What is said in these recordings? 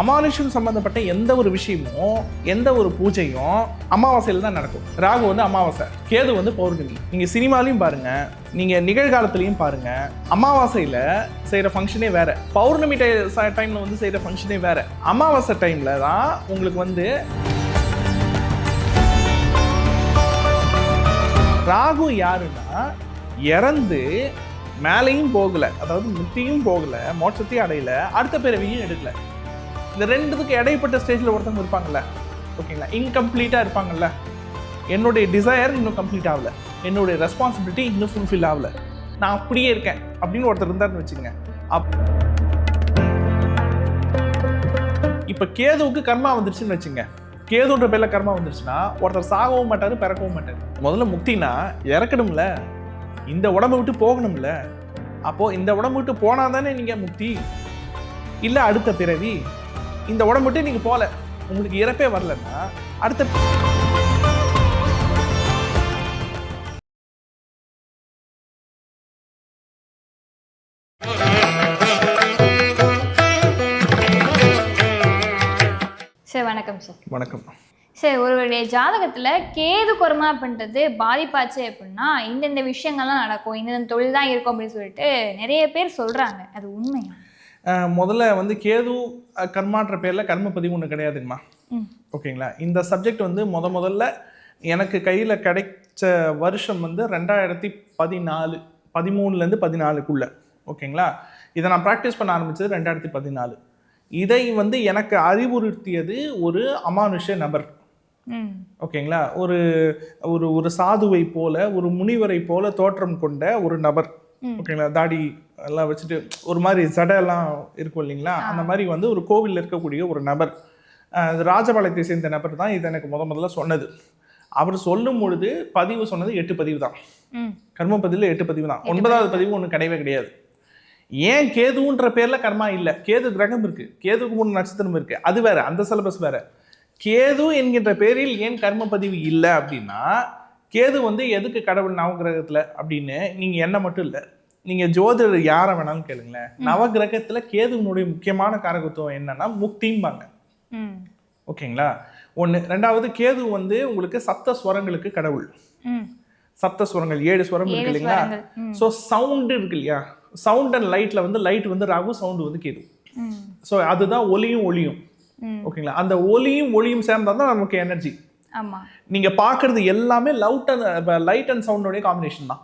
அமானுஷம் சம்பந்தப்பட்ட எந்த ஒரு விஷயமும் எந்த ஒரு பூஜையும் அமாவாசையில் தான் நடக்கும். ராகு வந்து அமாவாசை கேது வந்து பௌர்ணமி. நீங்கள் சினிமாலையும் பாருங்க நீங்கள் நிகழ்காலத்துலேயும் பாருங்க அமாவாசையில் செய்கிற ஃபங்க்ஷனே வேற. பௌர்ணமி டைமில் வந்து செய்கிற ஃபங்க்ஷனே வேற. அமாவாசை டைமில் தான் உங்களுக்கு வந்து ராகு யாருன்னா இறந்து மேலேயும் போகலை அதாவது முத்தியும் போகலை மோட்சத்தையும் அடையல அடுத்த பிறவியும் எடுக்கலை. இந்த ரெண்டுத்துக்கு இடைப்பட்ட ஸ்டேஜில் ஒருத்தவங்க இருப்பாங்கல்ல ஓகேங்களா இன்கம்ப்ளீட்டாக இருப்பாங்கல்ல. என்னுடைய டிசையர் இன்னும் கம்ப்ளீட் ஆகல. என்னுடைய ரெஸ்பான்சிபிலிட்டி இன்னும் ஃபுல்ஃபில் ஆகல. நான் அப்படியே இருக்கேன் அப்படின்னு ஒருத்தர் இருந்தாருன்னு வச்சுக்கோங்க. அப் இப்போ கேதுவுக்கு கர்மா வந்துருச்சுன்னு வச்சுங்க கேதுன்ற பேரில் கர்மா வந்துருச்சுன்னா ஒருத்தர் சாகவும் மாட்டார் பிறக்கவும் மாட்டார். முதல்ல முக்தினா இறக்கணும்ல. இந்த உடம்பை விட்டு போகணும்ல. அப்போ இந்த உடம்பு விட்டு போனா தானே நீங்க முக்தி? இல்லை அடுத்த பிறவி? இந்த உடம்பு விட்டு நீங்க போல உங்களுக்கு இறப்பே வரலன்னா அடுத்த சார் வணக்கம் சார். வணக்கம். சார் ஒருவருடைய ஜாதகத்தில் கேது கொர்மா பண்ணுறது பாதிப்பாச்சு அப்படின்னா இந்தந்த விஷயங்கள்லாம் நடக்கும் இந்தந்த தொழில் தான் இருக்கும் அப்படின்னு சொல்லிட்டு நிறைய பேர் சொல்கிறாங்க அது உண்மையா? முதல்ல வந்து கேது கர்மான்ற பேர்ல கர்ம பதிவு ஒன்று கிடையாதுங்கம்மா. ஓகேங்களா? இந்த சப்ஜெக்ட் வந்து முத முதல்ல எனக்கு கையில் கிடைச்ச வருஷம் வந்து ரெண்டாயிரத்தி பதினாலு பதிமூணுலேருந்து பதினாலுக்குள்ள. ஓகேங்களா? இதை நான் ப்ராக்டிஸ் பண்ண ஆரம்பிச்சது ரெண்டாயிரத்தி பதினாலு. இதை வந்து எனக்கு அறிவுறுத்தியது ஒரு அமானுஷ நபர். ஓகேங்களா? ஒரு ஒரு ஒரு சாதுவை போல ஒரு முனிவரை போல தோற்றம் கொண்ட ஒரு நபர். ஓகேங்களா? தாடி எல்லாம் வச்சுட்டு ஒரு மாதிரி ஜடையெல்லாம் இருக்கும் இல்லைங்களா? அந்த மாதிரி வந்து ஒரு கோவிலில் இருக்கக்கூடிய ஒரு நபர் ராஜபாளையத்தை சேர்ந்த நபர் தான் இது எனக்கு முத முதல்ல சொன்னது. அவர் சொல்லும் பொழுது பதிவு சொன்னது எட்டு பதிவு தான். கர்ம பதிவில் எட்டு பதிவு தான். ஒன்பதாவது பதிவு. ஒன்றும் கிடையவே கிடையாது. ஏன் கேதுன்ற பேர்ல கர்மா இல்லை? கேது கிரகம் இருக்கு. கேதுக்கு மூணு நட்சத்திரம் இருக்கு. அது வேற அந்த சிலபஸ் வேற. கேது என்கின்ற பேரில் ஏன் கர்ம பதிவு இல்லை அப்படின்னா கேது வந்து எதுக்கு கடவுள் நவகிரகத்துல அப்படின்னு நீங்க என்ன மட்டும் இல்லை. நீங்க ஜோதிடர் யாரை வேணாலும் கேளுங்களேன். நவகிரகத்துல கேதுவினுடைய முக்கியமான காரகத்துவம் என்னன்னா முக்திம்பாங்க. ஓகேங்களா? ஒன்று ரெண்டாவது கேது வந்து உங்களுக்கு சப்த ஸ்வரங்களுக்கு கடவுள். சப்த ஸ்வரங்கள் ஏழு ஸ்வரம் இருக்கு இல்லைங்களா? ஸோ சவுண்டு இருக்கு இல்லையா? சவுண்ட் அண்ட் லைட்ல வந்து லைட் வந்து ராகு சவுண்டு வந்து கேது. ஸோ அதுதான் ஒலியும் ஒளியும். ஓகேங்களா? அந்த ஒலியும் ஒளியும் சேர்ந்தா தான் நமக்கு எனர்ஜி நீங்க பார்க்கிறது எல்லாமே லவுட் அண்ட் லைட் அண்ட் சவுண்டோடைய காம்பினேஷன் தான்.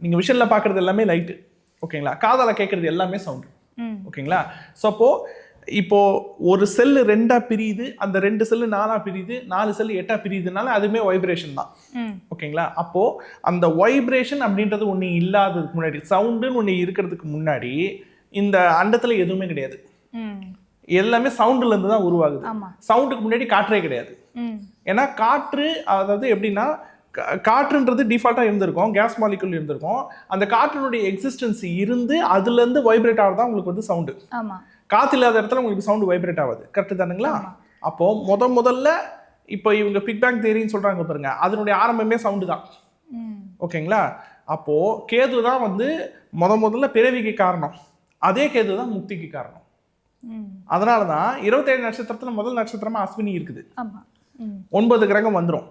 ம் நீங்க விஷனில் பார்க்கிறது எல்லாமே லைட்டு ஓகேங்களா காதால கேட்கறது எல்லாமே சவுண்டு ஓகேங்களா ஸோ அப்போ இப்போ ஒரு செல்லு ரெண்டா பிரியுது அந்த ரெண்டு செல்லு நாலா பிரியுது நாலு செல்லு எட்டா பிரியுதுனால அதுவுமே வைப்ரேஷன் தான் ஓகேங்களா அப்போ அந்த வைப்ரேஷன் அப்படின்றது ஒன்று இல்லாததுக்கு முன்னாடி சவுண்டுன்னு ஒன்று இருக்கிறதுக்கு முன்னாடி இந்த அண்டத்துல எதுவுமே கிடையாது. எல்லாமே சவுண்டுல இருந்து தான் உருவாகுது. சவுண்டுக்கு முன்னாடி காற்றே கிடையாது. ஏன்னா காற்று அதாவது எப்படின்னா காற்றுன்றது டிஃபால்ட்டாக இருந்திருக்கும் கேஸ் மாலிகுல் இருந்திருக்கும். அந்த காற்றினுடைய எக்ஸிஸ்டன்ஸ் இருந்து அதுலேருந்து வைப்ரேட் ஆகிறதா உங்களுக்கு வந்து சவுண்டு காற்று இல்லாத இடத்துல உங்களுக்கு சவுண்டு வைப்ரேட் ஆகுது. கரெக்டு தானுங்களா? ஆமா. அப்போ முத முதல்ல இப்போ இவங்க பிக்பேக் தேரின்னு சொல்றாங்க பாருங்க. அதனுடைய ஆரம்பமே சவுண்டு தான். ஓகேங்களா? அப்போ கேது தான் வந்து முத முதல்ல பிறவிக்கு காரணம். அதே கேது தான் முக்திக்கு காரணம். அதனால தான் இருபத்தேழு நட்சத்திரத்துல முதல் நட்சத்திரமா அஸ்வினி இருக்குது. ஒன்பது கிரகம் வந்துடும்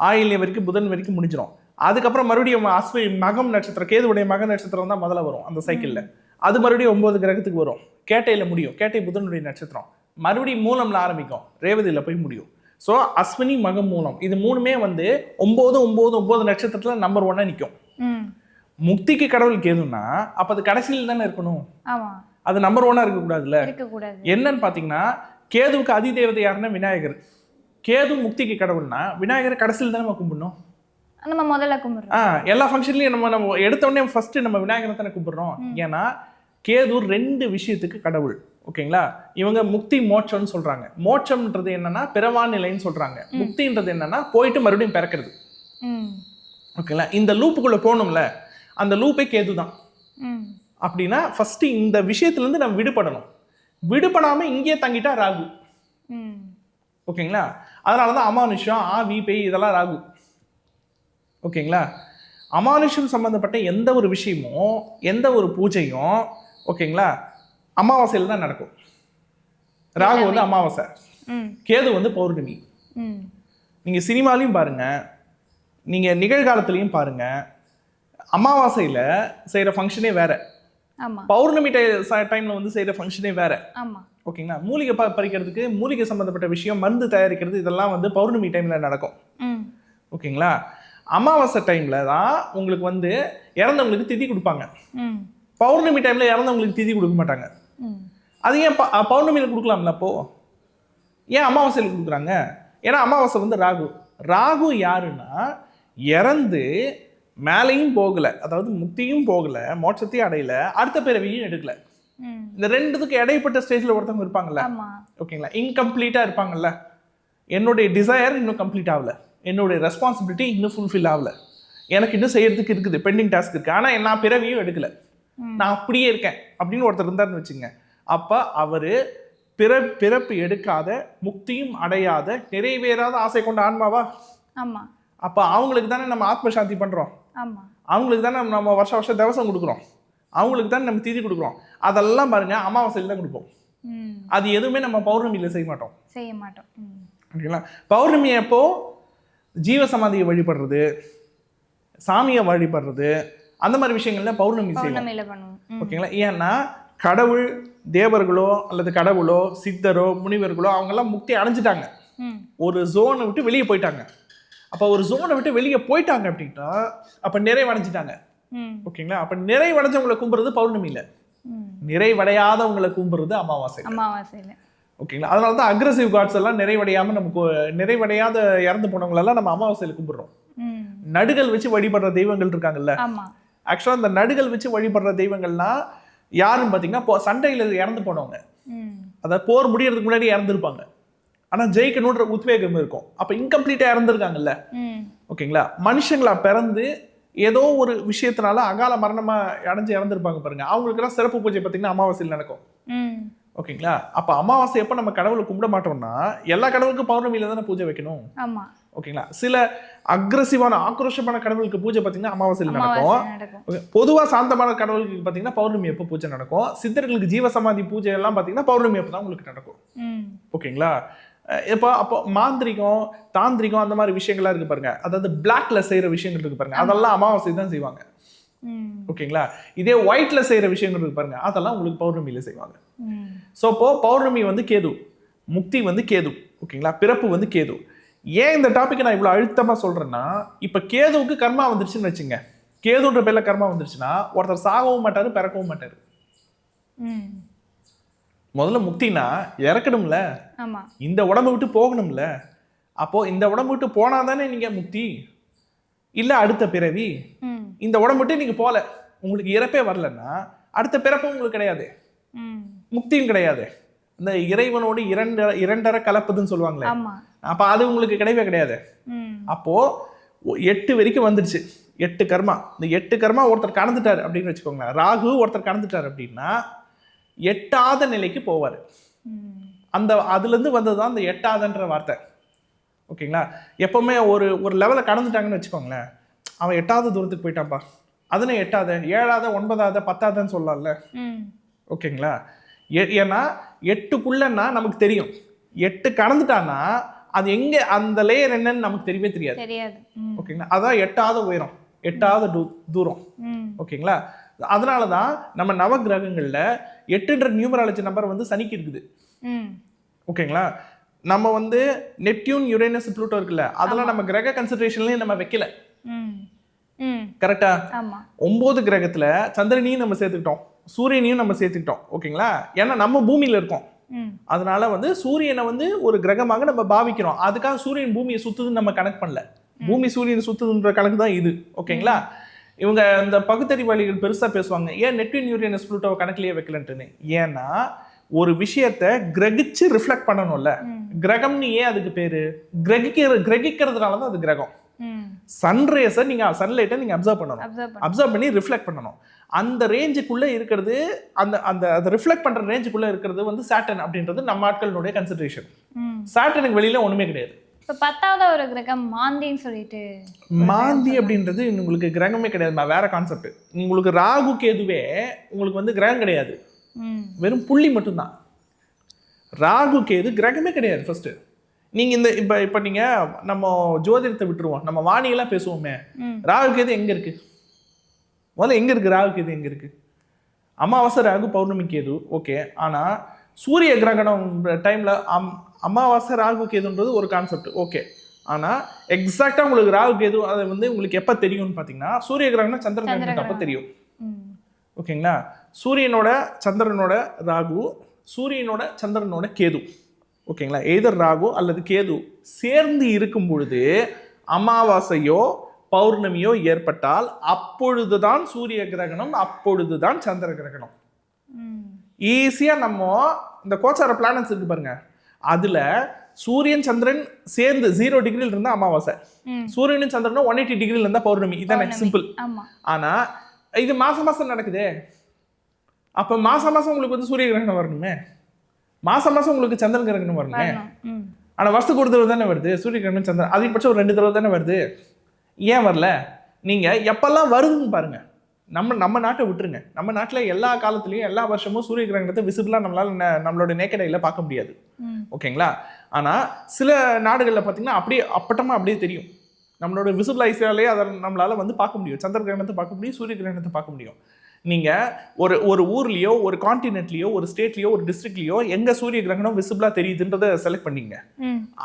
ஆயில்யம் வரைக்கும் புதன் வரைக்கும் முடிஞ்சிடும் அதுக்கப்புறம் மறுபடியும் அஸ்வி மகம் நட்சத்திரம் கேதுவுடைய மக நட்சத்திரம் தான் முதல்ல வரும் அந்த சைக்கிளில் அது மறுபடியும் ஒன்பது கிரகத்துக்கு வரும். கேட்டையில முடியும். கேட்டை புதனுடைய நட்சத்திரம். மறுபடியும் மூலம்ல ஆரம்பிக்கும். ரேவதியில போய் முடியும். ஸோ அஸ்வினி மகம் மூலம். இது மூணுமே வந்து ஒன்பது ஒன்பது ஒன்பது நட்சத்திரத்துல நம்பர் ஒன்னா நிற்கும் முக்திக்கு கடவுள் கேதுன்னா அப்ப அது கடைசியில் தானே இருக்கணும்? அது நம்பர் ஒன்னா இருக்கக்கூடாதுல்ல? இருக்கக்கூடாது. என்னன்னு பார்த்தீங்கன்னா கேதுவுக்கு அதிதேவதை யாருன்னா விநாயகர். கேது முக்திக்கு கடவுள்னா விநாயகர் கடைசியில் தானே நம்ம கும்பிடணும்? நம்ம முதல்ல கும்பிட்றோம். ஆ எல்லா ஃபங்க்ஷன்லையும் நம்ம நம்ம எடுத்த உடனே ஃபர்ஸ்ட் நம்ம விநாயகரை தானே கூப்பிடுறோம் ஏன்னா கேது ரெண்டு விஷயத்துக்கு கடவுள் ஓகேங்களா? இவங்க முக்தி மோட்சம்னு சொல்றாங்க. மோட்சம்ன்றது என்னன்னா பிறவா நிலைன்னு சொல்றாங்க. முக்தின்றது என்னன்னா போயிட்டு மறுபடியும் பிறக்கிறது. ஓகேங்களா? இந்த லூப்புக்குள்ள போகணும்ல அந்த லூப்பே கேது தான். அப்படின்னா ஃபர்ஸ்ட் இந்த விஷயத்துல இருந்து நம்ம விடுபடணும். விடுபடாம இங்கேயே தங்கிட்டா ராகு. ஓகேங்களா? அதனால தான் அமானுஷம் ஆவி பேய் இதெல்லாம் ராகு. ஓகேங்களா? அமானுஷம் சம்மந்தப்பட்ட எந்த ஒரு விஷயமும் எந்த ஒரு பூஜையும் ஓகேங்களா? அமாவாசையில் தான் நடக்கும். ராகு வந்து அமாவாசை. கேது வந்து பௌர்ணமி. நீங்கள் சினிமாலையும் பாருங்க. நீங்கள் நிகழ்காலத்துலேயும் பாருங்க. அமாவாசையில் செய்கிற ஃபங்க்ஷனே வேற. பௌர்ணமி டைமில் வந்து செய்கிற ஃபங்க்ஷனே வேற. ஓகேங்களா? மூலிகை ப பறிக்கிறதுக்கு மூலிகை சம்மந்தப்பட்ட விஷயம் மருந்து தயாரிக்கிறது இதெல்லாம் வந்து பௌர்ணமி டைமில் நடக்கும். ஓகேங்களா? அமாவாசை டைமில் தான் உங்களுக்கு வந்து இறந்தவங்களுக்கு திதி கொடுப்பாங்க. பௌர்ணமி டைமில் இறந்தவங்களுக்கு திதி கொடுக்க மாட்டாங்க. அது ஏன் ப- பௌர்ணமியில் கொடுக்கலாம்ல அப்போ? ஏன் அமாவாசையில் கொடுக்குறாங்க? ஏன்னா அமாவாசை வந்து ராகு. ராகு யாருன்னா இறந்து மேலேயும் போகல. அதாவது முக்தியும் போகல மோட்சத்தையும் அடையல அடுத்த பிறவியும் எடுக்கல. இந்த ரெண்டுத்துக்கு இடைப்பட்ட ஸ்டேஜில் ஒருத்தவங்க இருப்பாங்கல்ல? ஓகேங்களா இன்கம்ப்ளீட்டாக இருப்பாங்கல்ல? என்னுடைய டிசையர் இன்னும் கம்ப்ளீட் ஆகல. என்னுடைய ரெஸ்பான்சிபிலிட்டி இன்னும் ஃபுல்ஃபில் ஆகல. எனக்கு இன்னும் செய்யறதுக்கு இருக்குது பெண்டிங் டாஸ்க் இருக்குது ஆனால் நான் பிறவியும் எடுக்கல. நான் அப்படியே இருக்கேன் அப்படின்னு ஒருத்தர் இருந்தாருன்னு வச்சுங்க அப்போ அவர் பிற பிறப்பு எடுக்காத முக்தியும் அடையாத நிறைவேறாத ஆசை கொண்ட ஆன்மாவா? ஆமா. அப்போ அவங்களுக்கு தானே நம்ம ஆத்ம சாந்தி பண்ணுறோம் அவங்களுக்கு தானே நம்ம வருஷம் வருஷம் தவசம் கொடுக்குறோம். அவங்களுக்கு தானே நம்ம திதி கொடுக்குறோம். அதெல்லாம் பாருங்க அமாவாசையில் தான் கொடுப்போம். அது எதுவுமே நம்ம பௌர்ணமியில் செய்ய மாட்டோம். செய்ய மாட்டோம். ஓகேங்களா? பௌர்ணமி அப்போ ஜீவசமாதியை வழிபடுறது சாமியை வழிபடுறது அந்த மாதிரி விஷயங்கள்ல பௌர்ணமி செய்வோம். பௌர்ணமியில பண்ணுவோம். ம். ஓகேங்களா? ஏன்னா கடவுள் தேவர்களோ அல்லது கடவுளோ சித்தரோ முனிவர்களோ அவங்கெல்லாம் முக்தி அடைஞ்சிட்டாங்க. ஒரு ஜோனை விட்டு வெளியே போயிட்டாங்க. அப்போ ஒரு ஜோனை விட்டு வெளியே போயிட்டாங்க அப்படின்னா அப்போ நிறைவடைஞ்சிட்டாங்க. ஓகேங்களா? அப்போ நிறைவடைஞ்சவங்களை கும்புறது பௌர்ணமியில். நிறைவடையாதவங்களை கும்புறது அமாவாசை அமாவாசையில. ஓகேங்களா? அதனால தான் அக்ரஸிவ் காட்ஸ் எல்லாம் நிறைவடையாம நமக்கு நிறைவடையாத இறந்து போனவங்களெல்லாம் நம்ம அமாவாசையில் கும்பிடுறோம். நடுகள் வச்சு வழிபடுற தெய்வங்கள் இருக்காங்கல்ல? ஆமா. ஆக்சுவலாக இந்த நடுகள் வச்சு வழிபடுற தெய்வங்கள்னா யாருன்னு பார்த்தீங்கன்னா சண்டையில் இறந்து போனவங்க. அதாவது போர் முடியறதுக்கு முன்னாடி இறந்துருப்பாங்க. ஆனால் ஜெயிக்கணுன்ற உத்வேகம் இருக்கும். அப்போ இன்கம்ப்ளீட்டாக இறந்துருக்காங்கல்ல? ஓகேங்களா? மனுஷங்களா பிறந்து ஏதோ ஒரு விஷயத்தினால அகால மரணமா அடைஞ்சு இறந்துருப்பாங்க பாருங்க. அவங்களுக்கெல்லாம் சிறப்பு பூஜை பார்த்தீங்கன்னா அமாவாசையில் நடக்கும். ஓகேங்களா? அப்போ அமாவாசை எப்போ நம்ம கடவுளை கும்பிட மாட்டோம்னா எல்லா கடவுளுக்கும் பௌர்ணமியில தானே பூஜை வைக்கணும்? ஓகேங்களா? சில அக்ரஸிவான ஆக்ரோஷமான கடவுளுக்கு பூஜை பார்த்தீங்கன்னா அமாவாசையில் நடக்கும். பொதுவா சாந்தமான கடவுளுக்கு பார்த்தீங்கன்னா பௌர்ணமி எப்போ பூஜை நடக்கும்? சித்தர்களுக்கு ஜீவசமாதி பூஜை எல்லாம் பார்த்தீங்கன்னா பௌர்ணமி அப்போ தான் உங்களுக்கு நடக்கும். ஓகேங்களா? இப்போ அப்போ மாந்திரிகம் தாந்திரிகம் அந்த மாதிரி விஷயங்கள்லாம் இருக்கு பாருங்க. அதாவது பிளாக்ல செய்யற விஷயங்கள் இருக்கு பாருங்க. அதெல்லாம் அமாவாசை தான் செய்வாங்க. ஓகேங்களா? இதே ஒயிட்ல செய்யற விஷயங்கள் இருக்கு பாருங்க. அதெல்லாம் உங்களுக்கு பௌர்ணமியில செய்வாங்க. ஸோ இப்போ பௌர்ணமி வந்து கேது. முக்தி வந்து கேது. ஓகேங்களா? பிறப்பு வந்து கேது. ஏன் இந்த டாபிக்கை நான் இவ்வளோ அழுத்தமாக சொல்கிறேன்னா இப்போ கேதுவுக்கு கர்மா வந்துருச்சுன்னு வச்சுங்க. கேதுன்ற பேர்ல கர்மா வந்துருச்சுன்னா ஒருத்தர் சாகவும் மாட்டாரு பிறக்கவும் மாட்டாரு. முதல்ல முக்தினா இறக்கணும்ல? ஆமா. இந்த உடம்பை விட்டு போகணும்ல? அப்போ இந்த உடம்பு விட்டு போனா தானே நீங்க முக்தி? இல்ல அடுத்த பிறவி? இந்த உடம்பு விட்டு நீங்க போல. உங்களுக்கு இறப்பே வரலன்னா அடுத்த பிறப்பும் உங்களுக்கு கிடையாது. முக்தியும் கிடையாது. இந்த இறைவனோடு இரண்டு இரண்டரை கலப்புதுன்னு சொல்லுவாங்களே. அப்ப அது உங்களுக்கு கிடையவே கிடையாது. அப்போ எட்டு வரைக்கும் வந்துருச்சு. எட்டு கர்மா. இந்த எட்டு கர்மா ஒருத்தர் கடந்துட்டார் அப்படின்னு வச்சுக்கோங்களேன். ராகு ஒருத்தர் கடந்துட்டார் அப்படின்னா எட்டாத நிலைக்கு போவார். அந்த அதுலேருந்து வந்தது தான் அந்த எட்டாதன்ற வார்த்தை. ஓகேங்களா? எப்பவுமே ஒரு ஒரு லெவலை கடந்துட்டாங்கன்னு வச்சுக்கோங்களேன். அவன் எட்டாவது தூரத்துக்கு போயிட்டான்ப்பா. அதுன்னு எட்டாத ஏழாத ஒன்பதாத பத்தாதன்னு சொல்லலாம்ல. ஓகேங்களா? ஏன்னா எட்டுக்குள்ளன்னா நமக்கு தெரியும். எட்டு கடந்துட்டான்னா அது எங்க அந்த லேயர் என்னன்னு நமக்கு தெரியவே தெரியாது. ஓகேங்களா? அதான் எட்டாத உயரம். எட்டாவது தூரம். ஓகேங்களா? அதனால தான் நம்ம நவ கிரகங்கள்ல எட்டுன்ற நியூமராலஜி நம்பர் வந்து சனிக்கு இருக்குது. ஓகேங்களா? நம்ம வந்து நெப்டியூன் யுரேனஸ் ப்ளூட்டோ இருக்குல்ல அதெல்லாம் நம்ம கிரக கன்சிடரேஷன்லயும் நம்ம வைக்கல. கரெக்டா ஒன்பது கிரகத்துல சந்திரனையும் நம்ம சேர்த்துக்கிட்டோம். சூரியனையும் நம்ம சேர்த்துக்கிட்டோம். ஓகேங்களா? ஏன்னா நம்ம பூமியில இருக்கோம். அதனால வந்து சூரியனை வந்து ஒரு கிரகமாக நம்ம பாவிக்கிறோம். அதுக்காக சூரியன் பூமியை சுத்துதுன்னு நம்ம கணக்கு பண்ணல. பூமி சூரியன் சுத்துதுன்ற கணக்கு தான் இது. ஓகேங்களா? இவங்க இந்த பகுத்தறிவாளிகள் பெருசா பேசுவாங்க. ஏன் நெட்வின் யூரியனஸ் ப்ளூட்டோ கணக்குலயே வைக்கலன்ட்டுன்னு? ஏன்னா ஒரு விஷயத்த கிரகிச்சு ரிஃப்ளெக்ட் பண்ணணும்ல. கிரகம்னு ஏன் அதுக்கு பேரு? கிரகிக்கிற கிரகிக்கிறதுனால தான் அது கிரகம். சன்ரேஸை நீங்க சன்லைட்டை நீங்க அப்சர்வ் பண்ணணும். அப்சர்வ் பண்ண ரிஃப்ளெக்ட் பண்ணணும். அந்த ரேஞ்சுக்குள்ள இருக்கிறது அந்த அந்த அதை ரிஃப்ளெக்ட் பண்ற ரேஞ்சுக்குள்ள இருக்கிறது வந்து சாட்டன் அப்படின்றது நம்ம ஆட்களினுடைய கன்சிடரேஷன் சாட்டனுக்கு வெளியில ஒண்ணுமே கிடையாது. இப்போ பத்தாவது ஒரு கிரகம் மாந்தின்னு சொல்லிட்டு மாந்தி அப்படின்றது உங்களுக்கு கிரகமே கிடையாது வேற கான்செப்ட் உங்களுக்கு ராகு கேதுவே உங்களுக்கு வந்து கிரகம் கிடையாது. வெறும் புள்ளி மட்டும்தான். ராகு கேது கிரகமே கிடையாது ஃபர்ஸ்ட் நீங்க இந்த இப்ப இப்ப நீங்க நம்ம ஜோதிடத்தை விட்டுருவோம். நம்ம வாணியெல்லாம் பேசுவோமே. ராகு கேது எங்க இருக்கு? முதல்ல எங்க இருக்கு? ராகு கேது எங்க இருக்கு? அமாவாசை ராகு பௌர்ணமி கேது ஓகே ஆனா சூரிய கிரகணம் டைம்ல அம் அமாவாசை ராகு கேதுன்றது ஒரு கான்செப்ட் ஓகே ஆனா எக்ஸாக்டா உங்களுக்கு ராகு கேது அது வந்து உங்களுக்கு எப்ப தெரியும்னு பாத்தீங்கன்னா சூரிய கிரகணம் சந்திர கிரகணம் அப்ப தெரியும். ஓகேங்களா சூரியனோட சந்திரனோட ராகு சூரியனோட சந்திரனோட கேது. ஓகேங்களா எய்தர் ராகு அல்லது கேது சேர்ந்து இருக்கும் பொழுது அமாவாசையோ பௌர்ணமியோ ஏற்பட்டால் அப்பொழுதுதான் சூரிய கிரகணம் அப்பொழுதுதான் சந்திர கிரகணம். ம் ஈஸியா நம்ம இந்த கோச்சார பிளானட்ஸ் இருக்கு பாருங்க. அதுல சூரியன் சந்திரன் சேர்ந்து ஜீரோ டிகிரில இருந்தா அமாவாசை. சூரியனும் சந்திரனும் ஒன் எயிட்டி டிகிரில இருந்தா பௌர்ணமி. இதானே. சிம்பிள் ஆமா. ஆனா இது மாசம் மாசம் நடக்குதே. அப்ப மாசம் மாசம் உங்களுக்கு வந்து சூரிய கிரகணம் வரணுமே. மாசம் மாசம் உங்களுக்கு சந்திரன் கிரகணம் வரணுமே. வரணும். ம். ஆனா வருஷத்துக்கு ஒரு தடவை தானே வருது? சூரிய கிரகணம் சந்திரன். அதிகபட்சம் ஒரு ரெண்டு தடவை தானே வருது? ஏன் வரல? நீங்க எப்பெல்லாம் வருதுன்னு பாருங்க. நம்ம நம்ம நாட்டை விட்டுருங்க. நம்ம நாட்டுல எல்லா காலத்துலயும் எல்லா வருஷமும் சூரிய கிரகணத்தை விசிபிளா நம்மளால நம்மளோட நேக்கடையில பார்க்க முடியாது. ஓகேங்களா? ஆனா சில நாடுகளில் பார்த்தீங்கன்னா அப்படியே அப்பட்டமா அப்படியே தெரியும். நம்மளோட விசிபிள் ஐஸாலே அதை நம்மளால வந்து பார்க்க முடியும். சந்திர கிரகணத்தை பார்க்க முடியும் சூரிய கிரகணத்தை பார்க்க முடியும். நீங்க ஒரு ஒரு ஊர்லயோ ஒரு கான்டினென்ட்லயோ ஒரு ஸ்டேட்லயோ ஒரு டிஸ்ட்ரிக்ட்லயோ எங்க சூரிய கிரகணம் விசிபிளா தெரியுதுன்றதை செலக்ட் பண்ணீங்க.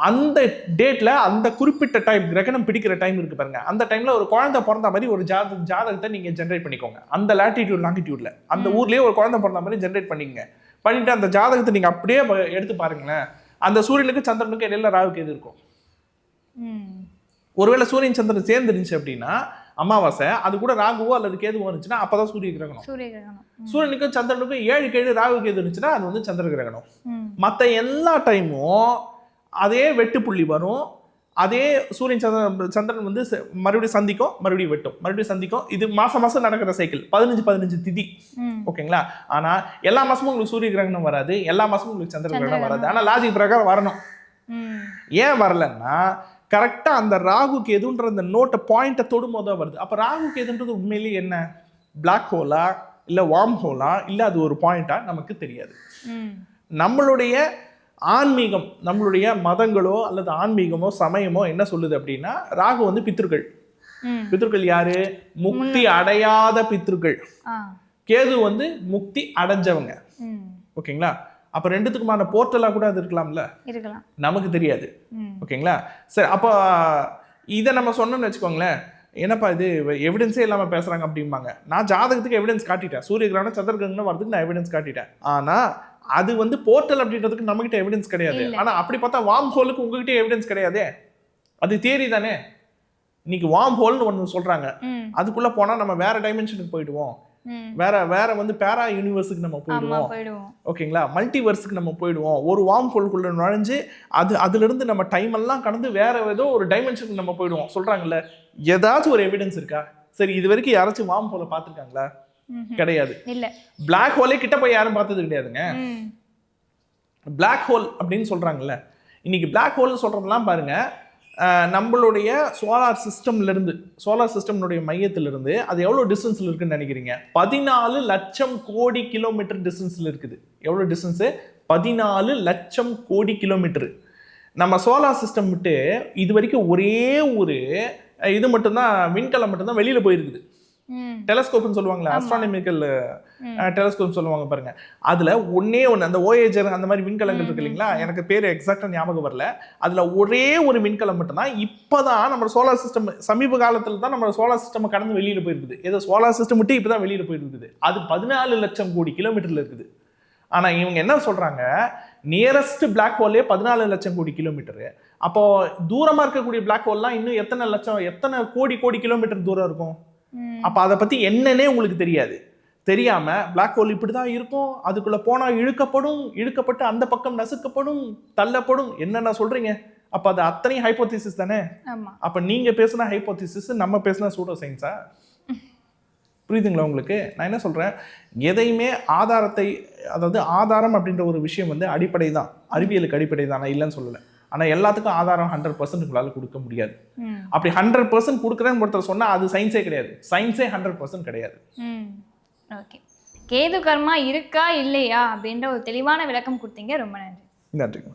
அந்த டேட்ல அந்த குறிப்பிட்ட டைம் கிரகணம் பிடிக்கிற டைம் இருக்கு பாருங்க. அந்த டைம்ல ஒரு குழந்தை பிறந்த மாதிரி ஒரு ஜாத ஜாதகத்தை நீங்க ஜென்ரேட் பண்ணிக்கோங்க. அந்த லாட்டிடியூட் லாங்கிடியூட்ல அந்த ஊர்லயே ஒரு குழந்தை பிறந்த மாதிரி ஜென்ரேட் பண்ணிக்கங்க பண்ணிட்டு அந்த ஜாதகத்தை நீங்க அப்படியே எடுத்து பாருங்களேன். அந்த சூரியனுக்கு சந்திரனுக்கு இடையில ராகுக்கு எது இருக்கும். ஒருவேளை சூரியன் சந்திரன் சேர்ந்து இருந்துச்சு அப்படின்னா அமாவாசை அது கூட ராகுவோ அல்லது கேதுவோ இருந்துச்சுன்னா அப்பதான் சூரிய கிரகணம். சூரிய கிரகணம். சூரியனுக்கும் சந்திரனுக்கும் ஏழு கேழு ராகு கேது இருந்துச்சுன்னா அது வந்து சந்திர கிரகணம். மற்ற எல்லா டைமும் அதே வெட்டுப்புள்ளி வரும். அதே சூரியன் சந்திரன் சந்திரன் வந்து மறுபடியும் சந்திக்கும் மறுபடியும் வெட்டும். மறுபடியும் சந்திக்கும். இது மாசம் மாசம் நடக்கிற சைக்கிள் பதினஞ்சு பதினஞ்சு திதி. ஓகேங்களா? ஆனா எல்லா மாசமும் உங்களுக்கு சூரிய கிரகணம் வராது. எல்லா மாசமும் உங்களுக்கு சந்திர கிரகணம் வராது. ஆனா லாஜிக் பிரகாரம் வரணும். ஏன் வரலன்னா கரெக்டா அந்த ராகு கேதுன்ற அந்த நோட்டை பாயிண்ட்டை தொடும் போது தான் வருது. அப்ப ராகு கேதுன்றது உண்மையிலேயே என்ன? பிளாக் ஹோலா இல்ல வார்ம் ஹோலா இல்ல அது ஒரு பாயிண்டா நமக்கு தெரியாது. நம்மளுடைய ஆன்மீகம் நம்மளுடைய மதங்களோ அல்லது ஆன்மீகமோ சமயமோ என்ன சொல்லுது அப்படின்னா ராகு வந்து பித்ருக்கள் ம். பித்ருக்கள் யாரு? முக்தி அடையாத பித்ருக்கள் ஆ. கேது வந்து முக்தி அடைஞ்சவங்க. ஓகேங்களா? அப்ப ரெண்டுத்துக்குமான போர்ட்டலா கூட அது இருக்கலாம்ல? இருக்கலாம். நமக்கு தெரியாது. ஓகேங்களா? சரி அப்போ இதை நம்ம சொன்னோம்னு வச்சுக்கோங்களேன் என்னப்பா இது? எவிடன்ஸே இல்லாமல் பேசுகிறாங்க அப்படிம்பாங்க. நான் ஜாதகத்துக்கு எவிடன்ஸ் காட்டிட்டேன். சூரிய கிரகணம் சந்திர கிரகணம் வரதுக்கு நான் எவிடன்ஸ் காட்டிட்டேன். ஆனால் அது வந்து போர்ட்டல் அப்படின்றதுக்கு நம்மகிட்ட எவிடன்ஸ் கிடையாது. ஆனால் அப்படி பார்த்தா வார்ம் ஹோலுக்கு உங்ககிட்ட எவிடன்ஸ் கிடையாதே? அது தியரி தானே? இன்னைக்கு வார்ம் ஹோல்னு ஒன்று சொல்கிறாங்க அதுக்குள்ளே போனால் நம்ம வேற டைமென்ஷனுக்கு போயிடுவோம். வேற வேற வந்து பேரா யூனிவர்ஸுக்கு நம்ம போயிடுவோம். ஓகேங்களா? மல்டிவர்ஸுக்கு நம்ம போயிடுவோம். ஒரு வார்ம் ஹோல்குள்ள நுழைஞ்சு அது அதிலிருந்து நம்ம டைம் எல்லாம் கடந்து வேற ஏதோ ஒரு டைமென்ஷனுக்கு நம்ம போயிடுவோம். சொல்றாங்கல்ல? ஏதாச்சும் ஒரு எவிடன்ஸ் இருக்கா? சரி இது வரைக்கும் யாராச்சும் வார்ம் ஹோலை பார்த்துருக்காங்களா? ம்ஹும். கிடையாது. இல்ல. பிளாக் ஹோலே கிட்ட போய் யாரும் பார்த்தது கிடையாதுங்க. பிளாக் ஹோல் அப்படின்னு சொல்றாங்கல்ல? இன்னைக்கு பிளாக் ஹோல்னு சொல்றதெல்லாம் பாருங்க. நம்மளுடைய சோலார் சிஸ்டம்ல இருந்து சோலார் சிஸ்டம்னுடைய மையத்துல இருந்து அது எவ்வளவு டிஸ்டன்ஸ்ல இருக்குன்னு நினைக்கிறீங்க? பதினாலு லட்சம் கோடி கிலோமீட்டர் டிஸ்டன்ஸ்ல இருக்குது. எவ்வளவு டிஸ்டன்ஸ் பதினாலு லட்சம் கோடி கிலோமீட்டர் நம்ம சோலார் சிஸ்டம் விட்டு இது வரைக்கும் ஒரே ஒரு இது மட்டும்தான் விண்கலம் மட்டும்தான் வெளியில போயிருக்குது. டெலஸ்கோப்னு சொல்லுவாங்களே. அஸ்ட்ரானமிக்கல். டெலஸ்கோப் சொல்லுவாங்க பாருங்க. அதுல ஒண்ணே ஒண்ணு அந்த ஓஏஜர் அந்த மாதிரி விண்கலங்கள் ம், இருக்கு இல்லைங்களா? எனக்கு பேர் எக்ஸாக்டா ஞாபகம் வரல. அதுல ஒரே ஒரு விண்கலம் மட்டும்தான் இப்பதான் நம்ம சோலார் சிஸ்டம் சமீப காலத்துல தான் நம்ம சோலார் சிஸ்டம் கடந்து வெளியில போயிருக்குது. ஏதோ சோலார் சிஸ்டம் விட்டு இப்பதான் வெளியில போயிருக்குது. அது பதினாலு லட்சம் கோடி கிலோமீட்டர்ல இருக்குது. ஆனா இவங்க என்ன சொல்றாங்க? நியரஸ்ட் பிளாக் ஹோலே பதினாலு லட்சம் கோடி கிலோமீட்டர் அப்போ தூரமா இருக்கக்கூடிய பிளாக் ஹோல்லாம் இன்னும் எத்தனை லட்சம் எத்தனை கோடி கோடி கிலோமீட்டர் தூரம் இருக்கும்? அப்ப அதை பத்தி என்னன்னே உங்களுக்கு தெரியாது. தெரியாம பிளாக் ஹோல் இப்படிதான் இருக்கும். அதுக்குள்ள போனா இழுக்கப்படும் இழுக்கப்பட்டு அந்த பக்கம் நசுக்கப்படும் தள்ளப்படும். என்னென்ன சொல்றீங்க? அப்ப அது அத்தனை ஹைப்போதிசிஸ் தானே? அப்ப நீங்க பேசுன ஹைப்போதிசிஸ் நம்ம பேசுன சூடோ சயின்ஸா புரியுதுங்களா உங்களுக்கு? நான் என்ன சொல்றேன்? எதையுமே ஆதாரத்தை அதாவது ஆதாரம் அப்படின்ற ஒரு விஷயம் வந்து அடிப்படை தான் அறிவியலுக்கு அடிப்படை தான் நான் இல்லைன்னு சொல்லலை. ஆனா எல்லாத்துக்கும் ஆதாரம் ஹண்ட்ரட் பர்சன்ட் உங்களால கொடுக்க முடியாது. அப்படி ஹண்ட்ரட் பர்சன்ட் கொடுக்குறேன்னு ஒருத்தர் சொன்னா அது சயின்ஸே கிடையாது. சயின்ஸே ஹண்ட்ரட் பர்சன்ட் கிடையாது. ஓகே கேது கர்மா இருக்கா இல்லையா அப்படின்ற ஒரு தெளிவான விளக்கம் கொடுத்தீங்க. ரொம்ப நன்றி. நன்றிங்க.